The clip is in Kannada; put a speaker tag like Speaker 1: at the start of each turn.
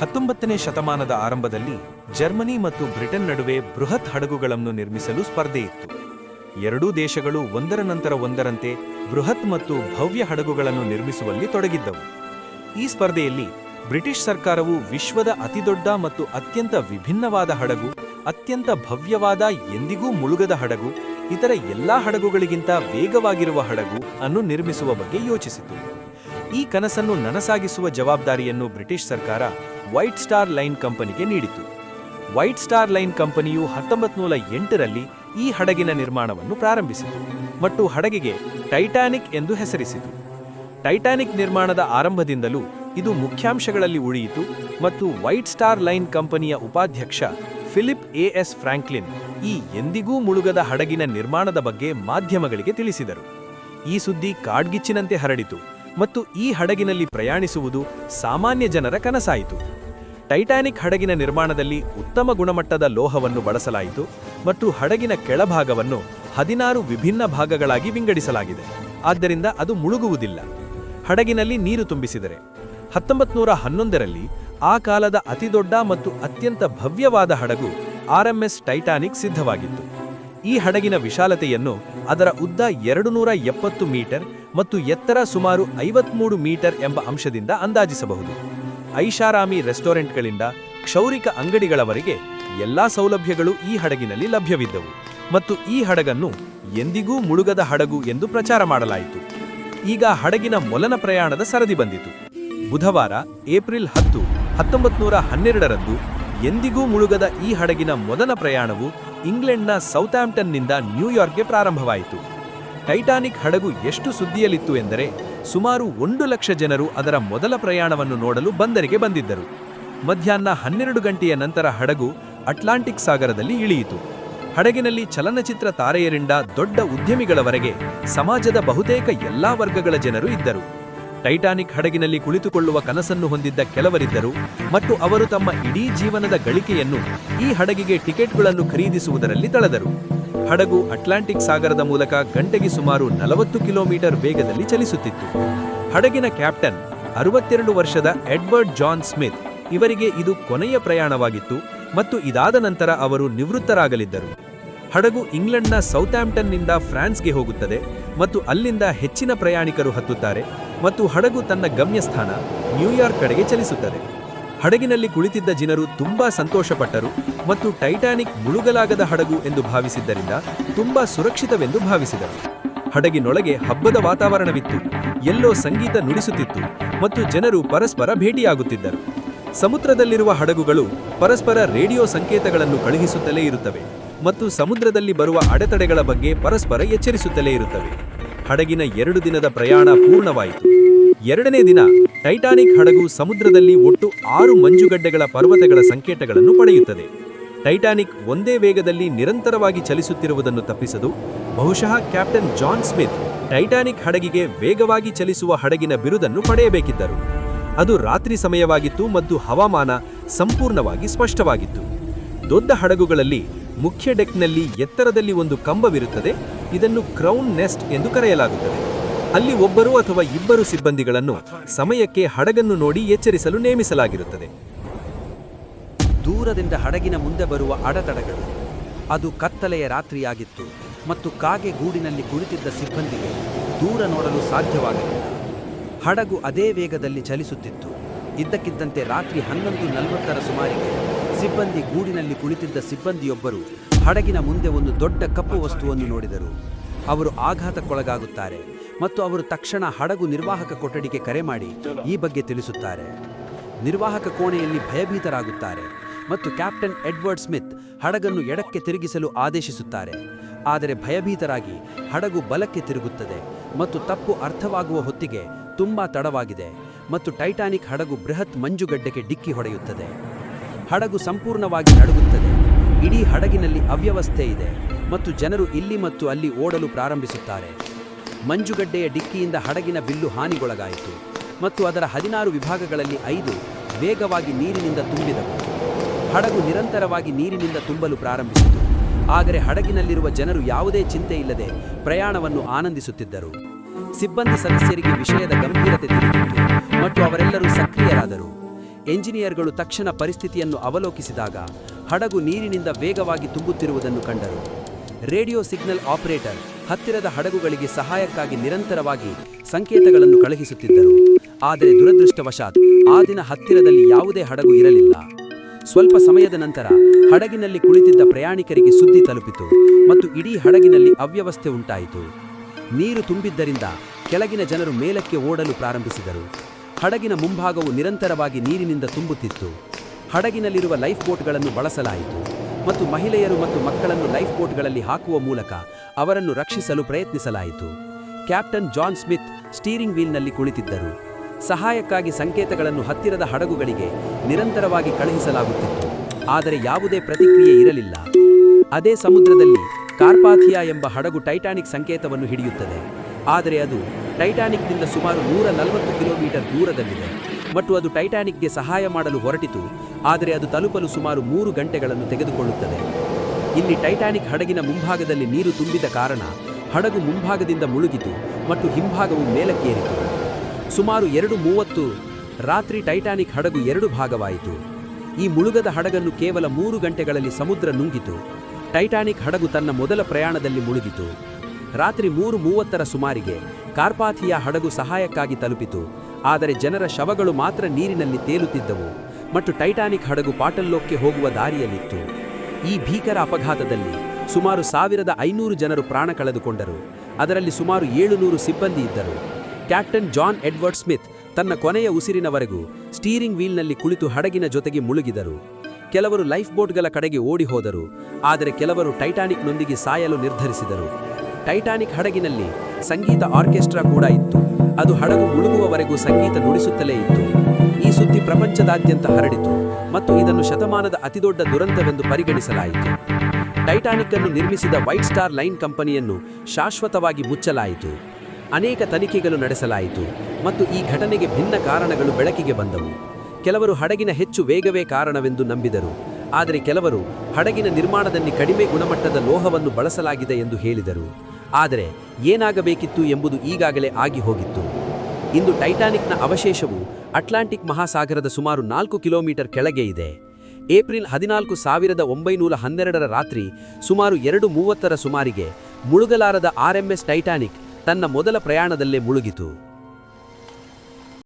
Speaker 1: ಹತ್ತೊಂಬತ್ತನೇ ಶತಮಾನದ ಆರಂಭದಲ್ಲಿ ಜರ್ಮನಿ ಮತ್ತು ಬ್ರಿಟನ್ ನಡುವೆ ಬೃಹತ್ ಹಡಗುಗಳನ್ನು ನಿರ್ಮಿಸಲು ಸ್ಪರ್ಧೆ ಇತ್ತು. ಎರಡೂ ದೇಶಗಳು ಒಂದರ ನಂತರ ಒಂದರಂತೆ ಬೃಹತ್ ಮತ್ತು ಭವ್ಯ ಹಡಗುಗಳನ್ನು ನಿರ್ಮಿಸುವಲ್ಲಿ ತೊಡಗಿದ್ದವು. ಈ ಸ್ಪರ್ಧೆಯಲ್ಲಿ ಬ್ರಿಟಿಷ್ ಸರ್ಕಾರವು ವಿಶ್ವದ ಅತಿದೊಡ್ಡ ಮತ್ತು ಅತ್ಯಂತ ವಿಭಿನ್ನವಾದ ಹಡಗು, ಅತ್ಯಂತ ಭವ್ಯವಾದ ಎಂದಿಗೂ ಮುಳುಗದ ಹಡಗು, ಇತರ ಎಲ್ಲಾ ಹಡಗುಗಳಿಗಿಂತ ವೇಗವಾಗಿರುವ ಹಡಗು ಅನ್ನು ನಿರ್ಮಿಸುವ ಬಗ್ಗೆ ಯೋಚಿಸಿತು. ಈ ಕನಸನ್ನು ನನಸಾಗಿಸುವ ಜವಾಬ್ದಾರಿಯನ್ನು ಬ್ರಿಟಿಷ್ ಸರ್ಕಾರ ವೈಟ್ ಸ್ಟಾರ್ ಲೈನ್ ಕಂಪನಿಗೆ ನೀಡಿತು ವೈಟ್ ಸ್ಟಾರ್ ಲೈನ್ ಕಂಪನಿಯು ಹತ್ತೊಂಬತ್ತು ನೂರ ಎಂಟರಲ್ಲಿ ಈ ಹಡಗಿನ ನಿರ್ಮಾಣವನ್ನು ಪ್ರಾರಂಭಿಸಿತು ಮತ್ತು ಹಡಗಿಗೆ ಟೈಟಾನಿಕ್ ಎಂದು ಹೆಸರಿಸಿತು. ಟೈಟಾನಿಕ್ ನಿರ್ಮಾಣದ ಆರಂಭದಿಂದಲೂ ಇದು ಮುಖ್ಯಾಂಶಗಳಲ್ಲಿ ಉಳಿಯಿತು ಮತ್ತು ವೈಟ್ ಸ್ಟಾರ್ ಲೈನ್ ಕಂಪನಿಯ ಉಪಾಧ್ಯಕ್ಷ ಫಿಲಿಪ್ ಎಎಸ್ ಫ್ರಾಂಕ್ಲಿನ್ ಈ ಎಂದಿಗೂ ಮುಳುಗದ ಹಡಗಿನ ನಿರ್ಮಾಣದ ಬಗ್ಗೆ ಮಾಧ್ಯಮಗಳಿಗೆ ತಿಳಿಸಿದರು. ಈ ಸುದ್ದಿ ಕಾಡ್ಗಿಚ್ಚಿನಂತೆ ಹರಡಿತು. ಮತ್ತು ಈ ಹಡಗಿನಲ್ಲಿ ಪ್ರಯಾಣಿಸುವುದು ಸಾಮಾನ್ಯ ಜನರ ಕನಸಾಯಿತು. ಟೈಟಾನಿಕ್ ಹಡಗಿನ ನಿರ್ಮಾಣದಲ್ಲಿ ಉತ್ತಮ ಗುಣಮಟ್ಟದ ಲೋಹವನ್ನು ಬಳಸಲಾಯಿತು ಮತ್ತು ಹಡಗಿನ ಕೆಳಭಾಗವನ್ನು ಹದಿನಾರು ವಿಭಿನ್ನ ಭಾಗಗಳಾಗಿ ವಿಂಗಡಿಸಲಾಗಿದೆ. ಆದ್ದರಿಂದ ಅದು ಮುಳುಗುವುದಿಲ್ಲ. ಹಡಗಿನಲ್ಲಿ ನೀರು ತುಂಬಿಸಿದರೆ. ಹತ್ತೊಂಬತ್ತು ನೂರ ಹನ್ನೊಂದರಲ್ಲಿ ಆ ಕಾಲದ ಅತಿದೊಡ್ಡ ಮತ್ತು ಅತ್ಯಂತ ಭವ್ಯವಾದ ಹಡಗು ಆರ್ಎಂಎಸ್ ಟೈಟಾನಿಕ್ ಸಿದ್ಧವಾಗಿತ್ತು. ಈ ಹಡಗಿನ ವಿಶಾಲತೆಯನ್ನು ಅದರ ಉದ್ದ ಎರಡು ನೂರ ಎಪ್ಪತ್ತು ಮೀಟರ್ ಮತ್ತು ಎತ್ತರ ಸುಮಾರು ಐವತ್ಮೂರು ಮೀಟರ್ ಎಂಬ ಅಂಶದಿಂದ ಅಂದಾಜಿಸಬಹುದು. ಐಷಾರಾಮಿ ರೆಸ್ಟೋರೆಂಟ್ಗಳಿಂದ ಕ್ಷೌರಿಕ ಅಂಗಡಿಗಳವರೆಗೆ ಎಲ್ಲಾ ಸೌಲಭ್ಯಗಳು ಈ ಹಡಗಿನಲ್ಲಿ ಲಭ್ಯವಿದ್ದವು ಮತ್ತು ಈ ಹಡಗನ್ನು ಎಂದಿಗೂ ಮುಳುಗದ ಹಡಗು ಎಂದು ಪ್ರಚಾರ ಮಾಡಲಾಯಿತು. ಈಗ ಹಡಗಿನ ಮೊಲನ ಪ್ರಯಾಣದ ಸರದಿ ಬಂದಿತು. ಬುಧವಾರ, ಏಪ್ರಿಲ್ ಹತ್ತು ಹತ್ತೊಂಬತ್ತು ನೂರ ಹನ್ನೆರಡರಂದು ಎಂದಿಗೂ ಮುಳುಗದ ಈ ಹಡಗಿನ ಮೊದಲ ಪ್ರಯಾಣವು ಇಂಗ್ಲೆಂಡ್ನ ಸೌತಾಂಪ್ಟನ್ನಿಂದ ನ್ಯೂಯಾರ್ಕ್ಗೆ ಪ್ರಾರಂಭವಾಯಿತು. ಟೈಟಾನಿಕ್ ಹಡಗು ಎಷ್ಟು ಸುದ್ದಿಯಲ್ಲಿತ್ತು ಎಂದರೆ ಸುಮಾರು ಒಂದು ಲಕ್ಷ ಜನರು ಅದರ ಮೊದಲ ಪ್ರಯಾಣವನ್ನು ನೋಡಲು ಬಂದರಿಗೆ ಬಂದಿದ್ದರು. ಮಧ್ಯಾಹ್ನ ಹನ್ನೆರಡು ಗಂಟೆಯ ನಂತರ ಹಡಗು ಅಟ್ಲಾಂಟಿಕ್ ಸಾಗರದಲ್ಲಿ ಇಳಿಯಿತು. ಹಡಗಿನಲ್ಲಿ ಚಲನಚಿತ್ರ ತಾರೆಯರಿಂದ ದೊಡ್ಡ ಉದ್ಯಮಿಗಳವರೆಗೆ ಸಮಾಜದ ಬಹುತೇಕ ಎಲ್ಲಾ ವರ್ಗಗಳ ಜನರು ಇದ್ದರು. ಟೈಟಾನಿಕ್ ಹಡಗಿನಲ್ಲಿ ಕುಳಿತುಕೊಳ್ಳುವ ಕನಸನ್ನು ಹೊಂದಿದ್ದ ಕೆಲವರಿದ್ದರು ಮತ್ತು ಅವರು ತಮ್ಮ ಇಡೀ ಜೀವನದ ಗಳಿಕೆಯನ್ನು ಈ ಹಡಗಿಗೆ ಟಿಕೆಟ್ಗಳನ್ನು ಖರೀದಿಸುವುದರಲ್ಲಿ ತಳೆದರು. ಹಡಗು ಅಟ್ಲಾಂಟಿಕ್ ಸಾಗರದ ಮೂಲಕ ಗಂಟೆಗೆ ಸುಮಾರು ನಲವತ್ತು ಕಿಲೋಮೀಟರ್ ವೇಗದಲ್ಲಿ ಚಲಿಸುತ್ತಿತ್ತು. ಹಡಗಿನ ಕ್ಯಾಪ್ಟನ್ ಅರವತ್ತೆರಡು ವರ್ಷದ ಎಡ್ವರ್ಡ್ ಜಾನ್ ಸ್ಮಿತ್ ಇವರಿಗೆ ಇದು ಕೊನೆಯ ಪ್ರಯಾಣವಾಗಿತ್ತು ಮತ್ತು ಇದಾದ ನಂತರ ಅವರು ನಿವೃತ್ತರಾಗಲಿದ್ದರು. ಹಡಗು ಇಂಗ್ಲೆಂಡ್ನ ಸೌತ್ಯಾಂಪ್ಟನ್ನಿಂದ ಫ್ರಾನ್ಸ್ಗೆ ಹೋಗುತ್ತದೆ ಮತ್ತು ಅಲ್ಲಿಂದ ಹೆಚ್ಚಿನ ಪ್ರಯಾಣಿಕರು ಹತ್ತುತ್ತಾರೆ ಮತ್ತು ಹಡಗು ತನ್ನ ಗಮ್ಯಸ್ಥಾನ ನ್ಯೂಯಾರ್ಕ್ ಕಡೆಗೆ ಚಲಿಸುತ್ತದೆ. ಹಡಗಿನಲ್ಲಿ ಕುಳಿತಿದ್ದ ಜನರು ತುಂಬಾ ಸಂತೋಷಪಟ್ಟರು ಮತ್ತು ಟೈಟಾನಿಕ್ ಮುಳುಗಲಾಗದ ಹಡಗು ಎಂದು ಭಾವಿಸಿದ್ದರಿಂದ ತುಂಬಾ ಸುರಕ್ಷಿತವೆಂದು ಭಾವಿಸಿದರು. ಹಡಗಿನೊಳಗೆ ಹಬ್ಬದ ವಾತಾವರಣವಿತ್ತು. ಎಲ್ಲೋ ಸಂಗೀತ ನುಡಿಸುತ್ತಿತ್ತು ಮತ್ತು ಜನರು ಪರಸ್ಪರ ಭೇಟಿಯಾಗುತ್ತಿದ್ದರು. ಸಮುದ್ರದಲ್ಲಿರುವ ಹಡಗುಗಳು ಪರಸ್ಪರ ರೇಡಿಯೋ ಸಂಕೇತಗಳನ್ನು ಕಳುಹಿಸುತ್ತಲೇ ಇರುತ್ತವೆ ಮತ್ತು ಸಮುದ್ರದಲ್ಲಿ ಬರುವ ಅಡೆತಡೆಗಳ ಬಗ್ಗೆ ಪರಸ್ಪರ ಎಚ್ಚರಿಸುತ್ತಲೇ ಇರುತ್ತವೆ. ಹಡಗಿನ ಎರಡು ದಿನದ ಪ್ರಯಾಣ ಪೂರ್ಣವಾಯಿತು. ಎರಡನೇ ದಿನ ಟೈಟಾನಿಕ್ ಹಡಗು ಸಮುದ್ರದಲ್ಲಿ ಒಟ್ಟು ಆರು ಮಂಜುಗಡ್ಡೆಗಳ ಪರ್ವತಗಳ ಸಂಕೇತಗಳನ್ನು ಪಡೆಯುತ್ತದೆ. ಟೈಟಾನಿಕ್ ಒಂದೇ ವೇಗದಲ್ಲಿ ನಿರಂತರವಾಗಿ ಚಲಿಸುತ್ತಿರುವುದನ್ನು ತಪ್ಪಿಸಲು ಬಹುಶಃ ಕ್ಯಾಪ್ಟನ್ ಜಾನ್ ಸ್ಮಿತ್ ಟೈಟಾನಿಕ್ ಹಡಗಿಗೆ ವೇಗವಾಗಿ ಚಲಿಸುವ ಹಡಗಿನ ಬಿರುದನ್ನು ಪಡೆಯಬೇಕಿದ್ದರು. ಅದು ರಾತ್ರಿ ಸಮಯವಾಗಿತ್ತು ಮತ್ತು ಹವಾಮಾನ ಸಂಪೂರ್ಣವಾಗಿ ಸ್ಪಷ್ಟವಾಗಿತ್ತು. ದೊಡ್ಡ ಹಡಗುಗಳಲ್ಲಿ ಮುಖ್ಯ ಡೆಕ್ನಲ್ಲಿ ಎತ್ತರದಲ್ಲಿ ಒಂದು ಕಂಬವಿರುತ್ತದೆ. ಇದನ್ನು ಕ್ರೌನ್ ನೆಸ್ಟ್ ಎಂದು ಕರೆಯಲಾಗುತ್ತದೆ. ಅಲ್ಲಿ ಒಬ್ಬರು ಅಥವಾ ಇಬ್ಬರು ಸಿಬ್ಬಂದಿಗಳನ್ನು ಸಮಯಕ್ಕೆ ಹಡಗನ್ನು ನೋಡಿ ಎಚ್ಚರಿಸಲು ನೇಮಿಸಲಾಗಿರುತ್ತದೆ.
Speaker 2: ದೂರದಿಂದ ಹಡಗಿನ ಮುಂದೆ ಬರುವ ಅಡತಡಗಳು. ಅದು ಕತ್ತಲೆಯ ರಾತ್ರಿಯಾಗಿತ್ತು ಮತ್ತು ಕಾಗೆ ಗೂಡಿನಲ್ಲಿ ಕುಳಿತಿದ್ದ ಸಿಬ್ಬಂದಿಗೆ ದೂರ ನೋಡಲು ಸಾಧ್ಯವಾಗಲಿಲ್ಲ. ಹಡಗು ಅದೇ ವೇಗದಲ್ಲಿ ಚಲಿಸುತ್ತಿತ್ತು. ಇದ್ದಕ್ಕಿದ್ದಂತೆ ರಾತ್ರಿ ಹನ್ನೊಂದು ನಲವತ್ತರ ಸುಮಾರಿಗೆ ಸಿಬ್ಬಂದಿ ಗೂಡಿನಲ್ಲಿ ಕುಳಿತಿದ್ದ ಸಿಬ್ಬಂದಿಯೊಬ್ಬರು ಹಡಗಿನ ಮುಂದೆ ಒಂದು ದೊಡ್ಡ ಕಪ್ಪು ವಸ್ತುವನ್ನು ನೋಡಿದರು. ಅವರು ಆಘಾತಕ್ಕೊಳಗಾಗುತ್ತಾರೆ. ಮತ್ತು ಅವರು ತಕ್ಷಣ ಹಡಗು ನಿರ್ವಾಹಕ ಕೊಠಡಿಗೆ ಕರೆ ಮಾಡಿ ಈ ಬಗ್ಗೆ ತಿಳಿಸುತ್ತಾರೆ. ನಿರ್ವಾಹಕ ಕೋಣೆಯಲ್ಲಿ ಭಯಭೀತರಾಗುತ್ತಾರೆ ಮತ್ತು ಕ್ಯಾಪ್ಟನ್ ಎಡ್ವರ್ಡ್ ಸ್ಮಿತ್ ಹಡಗನ್ನು ಎಡಕ್ಕೆ ತಿರುಗಿಸಲು ಆದೇಶಿಸುತ್ತಾರೆ. ಆದರೆ ಭಯಭೀತರಾಗಿ ಹಡಗು ಬಲಕ್ಕೆ ತಿರುಗುತ್ತದೆ ಮತ್ತು ತಪ್ಪು ಅರ್ಥವಾಗುವ ಹೊತ್ತಿಗೆ ತುಂಬಾ ತಡವಾಗಿದೆ ಮತ್ತು ಟೈಟಾನಿಕ್ ಹಡಗು ಬೃಹತ್ ಮಂಜುಗಡ್ಡೆಗೆ ಡಿಕ್ಕಿ ಹೊಡೆಯುತ್ತದೆ. ಹಡಗು ಸಂಪೂರ್ಣವಾಗಿ ನಡುಗುತ್ತದೆ. ಇಡೀ ಹಡಗಿನಲ್ಲಿ ಅವ್ಯವಸ್ಥೆ ಇದೆ ಮತ್ತು ಜನರು ಇಲ್ಲಿ ಮತ್ತು ಅಲ್ಲಿ ಓಡಲು ಪ್ರಾರಂಭಿಸುತ್ತಾರೆ. ಮಂಜುಗಡ್ಡೆಯ ಡಿಕ್ಕಿಯಿಂದ ಹಡಗಿನ ಬಿಲ್ಲು ಹಾನಿಗೊಳಗಾಯಿತು ಮತ್ತು ಅದರ ಹದಿನಾರು ವಿಭಾಗಗಳಲ್ಲಿ ಐದು ವೇಗವಾಗಿ ನೀರಿನಿಂದ ತುಂಬಿದವು. ಹಡಗು ನಿರಂತರವಾಗಿ ನೀರಿನಿಂದ ತುಂಬಲು ಪ್ರಾರಂಭಿಸಿತು. ಆದರೆ ಹಡಗಿನಲ್ಲಿರುವ ಜನರು ಯಾವುದೇ ಚಿಂತೆ ಇಲ್ಲದೆ ಪ್ರಯಾಣವನ್ನು ಆನಂದಿಸುತ್ತಿದ್ದರು. ಸಿಬ್ಬಂದಿ ಸದಸ್ಯರಿಗೆ ವಿಷಯದ ಗಂಭೀರತೆ ತಿಳಿದಿತ್ತು ಮತ್ತು ಅವರೆಲ್ಲರೂ ಸಕ್ರಿಯರಾದರು. ಎಂಜಿನಿಯರ್ಗಳು ತಕ್ಷಣ ಪರಿಸ್ಥಿತಿಯನ್ನು ಅವಲೋಕಿಸಿದಾಗ ಹಡಗು ನೀರಿನಿಂದ ವೇಗವಾಗಿ ತುಂಬುತ್ತಿರುವುದನ್ನು ಕಂಡರು. ರೇಡಿಯೋ ಸಿಗ್ನಲ್ ಆಪರೇಟರ್ ಹತ್ತಿರದ ಹಡಗುಗಳಿಗೆ ಸಹಾಯಕ್ಕಾಗಿ ನಿರಂತರವಾಗಿ ಸಂಕೇತಗಳನ್ನು ಕಳುಹಿಸುತ್ತಿದ್ದರು. ಆದರೆ ದುರದೃಷ್ಟವಶಾತ್ ಆ ದಿನ ಹತ್ತಿರದಲ್ಲಿ ಯಾವುದೇ ಹಡಗು ಇರಲಿಲ್ಲ. ಸ್ವಲ್ಪ ಸಮಯದ ನಂತರ ಹಡಗಿನಲ್ಲಿ ಕುಳಿತಿದ್ದ ಪ್ರಯಾಣಿಕರಿಗೆ ಸುದ್ದಿ ತಲುಪಿತು ಮತ್ತು ಇಡೀ ಹಡಗಿನಲ್ಲಿ ಅವ್ಯವಸ್ಥೆ ಉಂಟಾಯಿತು. ನೀರು ತುಂಬಿದ್ದರಿಂದ ಕೆಳಗಿನ ಜನರು ಮೇಲಕ್ಕೆ ಓಡಲು ಪ್ರಾರಂಭಿಸಿದರು. ಹಡಗಿನ ಮುಂಭಾಗವು ನಿರಂತರವಾಗಿ ನೀರಿನಿಂದ ತುಂಬುತ್ತಿತ್ತು. ಹಡಗಿನಲ್ಲಿರುವ ಲೈಫ್ ಬೋಟ್ಗಳನ್ನು ಬಳಸಲಾಯಿತು. ಮತ್ತು ಮಹಿಳೆಯರು ಮತ್ತು ಮಕ್ಕಳನ್ನು ಲೈಫ್ ಬೋಟ್ಗಳಲ್ಲಿ ಹಾಕುವ ಮೂಲಕ ಅವರನ್ನು ರಕ್ಷಿಸಲು ಪ್ರಯತ್ನಿಸಲಾಯಿತು. ಕ್ಯಾಪ್ಟನ್ ಜಾನ್ ಸ್ಮಿತ್ ಸ್ಟೀರಿಂಗ್ ವೀಲ್ನಲ್ಲಿ ಕುಳಿತಿದ್ದರು. ಸಹಾಯಕ್ಕಾಗಿ ಸಂಕೇತಗಳನ್ನು ಹತ್ತಿರದ ಹಡಗುಗಳಿಗೆ ನಿರಂತರವಾಗಿ ಕಳುಹಿಸಲಾಗುತ್ತಿತ್ತು. ಆದರೆ ಯಾವುದೇ ಪ್ರತಿಕ್ರಿಯೆ ಇರಲಿಲ್ಲ. ಅದೇ ಸಮುದ್ರದಲ್ಲಿ ಕಾರ್ಪಾಥಿಯಾ ಎಂಬ ಹಡಗು ಟೈಟಾನಿಕ್ ಸಂಕೇತವನ್ನು ಹಿಡಿಯುತ್ತದೆ. ಆದರೆ ಅದು ಟೈಟಾನಿಕ್ನಿಂದ ಸುಮಾರು ನೂರ ನಲವತ್ತು ಕಿಲೋಮೀಟರ್ ದೂರದಲ್ಲಿದೆ. ಮತ್ತು ಅದು ಟೈಟಾನಿಕ್ಗೆ ಸಹಾಯ ಮಾಡಲು ಹೊರಟಿತು, ಆದರೆ ಅದು ತಲುಪಲು ಸುಮಾರು ಮೂರು ಗಂಟೆಗಳನ್ನು ತೆಗೆದುಕೊಳ್ಳುತ್ತದೆ. ಇಲ್ಲಿ ಟೈಟಾನಿಕ್ ಹಡಗಿನ ಮುಂಭಾಗದಲ್ಲಿ ನೀರು ತುಂಬಿದ ಕಾರಣ ಹಡಗು ಮುಂಭಾಗದಿಂದ ಮುಳುಗಿತು ಮತ್ತು ಹಿಂಭಾಗವು ಮೇಲಕ್ಕೇರಿತು. ಸುಮಾರು ಎರಡು ಮೂವತ್ತು ರಾತ್ರಿ ಟೈಟಾನಿಕ್ ಹಡಗು ಎರಡು ಭಾಗವಾಯಿತು. ಈ ಮುಳುಗದ ಹಡಗನ್ನು ಕೇವಲ ಮೂರು ಗಂಟೆಗಳಲ್ಲಿ ಸಮುದ್ರ ನುಂಗಿತು. ಟೈಟಾನಿಕ್ ಹಡಗು ತನ್ನ ಮೊದಲ ಪ್ರಯಾಣದಲ್ಲಿ ಮುಳುಗಿತು. ರಾತ್ರಿ ಮೂರು ಮೂವತ್ತರ ಸುಮಾರಿಗೆ ಕಾರ್ಪಾಥಿಯಾ ಹಡಗು ಸಹಾಯಕ್ಕಾಗಿ ತಲುಪಿತು. ಆದರೆ ಜನರ ಶವಗಳು ಮಾತ್ರ ನೀರಿನಲ್ಲಿ ತೇಲುತ್ತಿದ್ದವು ಮತ್ತು ಟೈಟಾನಿಕ್ ಹಡಗು ಪಾಟಲ್ಲೋಕ್ಕೆ ಹೋಗುವ ದಾರಿಯಲ್ಲಿತ್ತು. ಈ ಭೀಕರ ಅಪಘಾತದಲ್ಲಿ ಸುಮಾರು ಸಾವಿರದ ಐನೂರು ಜನರು ಪ್ರಾಣ ಕಳೆದುಕೊಂಡರು. ಅದರಲ್ಲಿ ಸುಮಾರು ಏಳುನೂರು ಸಿಬ್ಬಂದಿ ಇದ್ದರು. ಕ್ಯಾಪ್ಟನ್ ಜಾನ್ ಎಡ್ವರ್ಡ್ ಸ್ಮಿತ್ ತನ್ನ ಕೊನೆಯ ಉಸಿರಿನವರೆಗೂ ಸ್ಟೀರಿಂಗ್ ವೀಲ್ನಲ್ಲಿ ಕುಳಿತು ಹಡಗಿನ ಜೊತೆಗೆ ಮುಳುಗಿದರು. ಕೆಲವರು ಲೈಫ್ ಬೋಟ್ಗಳ ಕಡೆಗೆ ಓಡಿ ಹೋದರು. ಆದರೆ ಕೆಲವರು ಟೈಟಾನಿಕ್ನೊಂದಿಗೆ ಸಾಯಲು ನಿರ್ಧರಿಸಿದರು. ಟೈಟಾನಿಕ್ ಹಡಗಿನಲ್ಲಿ ಸಂಗೀತ ಆರ್ಕೆಸ್ಟ್ರಾ ಕೂಡ ಇತ್ತು. ಅದು ಹಡಗು ಮುಳುಗುವವರೆಗೂ ಸಂಗೀತ ನುಡಿಸುತ್ತಲೇ ಇತ್ತು. ಈ ಸುದ್ದಿ ಪ್ರಪಂಚದಾದ್ಯಂತ ಹರಡಿತು ಮತ್ತು ಇದನ್ನು ಶತಮಾನದ ಅತಿದೊಡ್ಡ ದುರಂತವೆಂದು ಪರಿಗಣಿಸಲಾಯಿತು. ಟೈಟಾನಿಕ್ ಅನ್ನು ನಿರ್ಮಿಸಿದ ವೈಟ್ ಸ್ಟಾರ್ ಲೈನ್ ಕಂಪನಿಯನ್ನು ಶಾಶ್ವತವಾಗಿ ಮುಚ್ಚಲಾಯಿತು. ಅನೇಕ ತನಿಖೆಗಳು ನಡೆಸಲಾಯಿತು ಮತ್ತು ಈ ಘಟನೆಗೆ ಭಿನ್ನ ಕಾರಣಗಳು ಬೆಳಕಿಗೆ ಬಂದವು. ಕೆಲವರು ಹಡಗಿನ ಹೆಚ್ಚು ವೇಗವೇ ಕಾರಣವೆಂದು ನಂಬಿದರು. ಆದರೆ ಕೆಲವರು ಹಡಗಿನ ನಿರ್ಮಾಣದಲ್ಲಿ ಕಡಿಮೆ ಗುಣಮಟ್ಟದ ಲೋಹವನ್ನು ಬಳಸಲಾಗಿದೆ ಎಂದು ಹೇಳಿದರು. ಆದರೆ ಏನಾಗಬೇಕಿತ್ತು ಎಂಬುದು ಈಗಾಗಲೇ ಆಗಿ ಹೋಗಿತ್ತು. ಇಂದು ಟೈಟಾನಿಕ್ನ ಅವಶೇಷವು ಅಟ್ಲಾಂಟಿಕ್ ಮಹಾಸಾಗರದ ಸುಮಾರು ನಾಲ್ಕು ಕಿಲೋಮೀಟರ್ ಕೆಳಗೆ ಇದೆ. ಏಪ್ರಿಲ್ ಹದಿನಾಲ್ಕು ಸಾವಿರದ ಒಂಬೈನೂರ ಹನ್ನೆರಡರ ರಾತ್ರಿ ಸುಮಾರು ಎರಡು ಮೂವತ್ತರ ಸುಮಾರಿಗೆ ಮುಳುಗಲಾರದ ಆರ್ಎಂಎಸ್ ಟೈಟಾನಿಕ್ ತನ್ನ ಮೊದಲ ಪ್ರಯಾಣದಲ್ಲೇ ಮುಳುಗಿತು.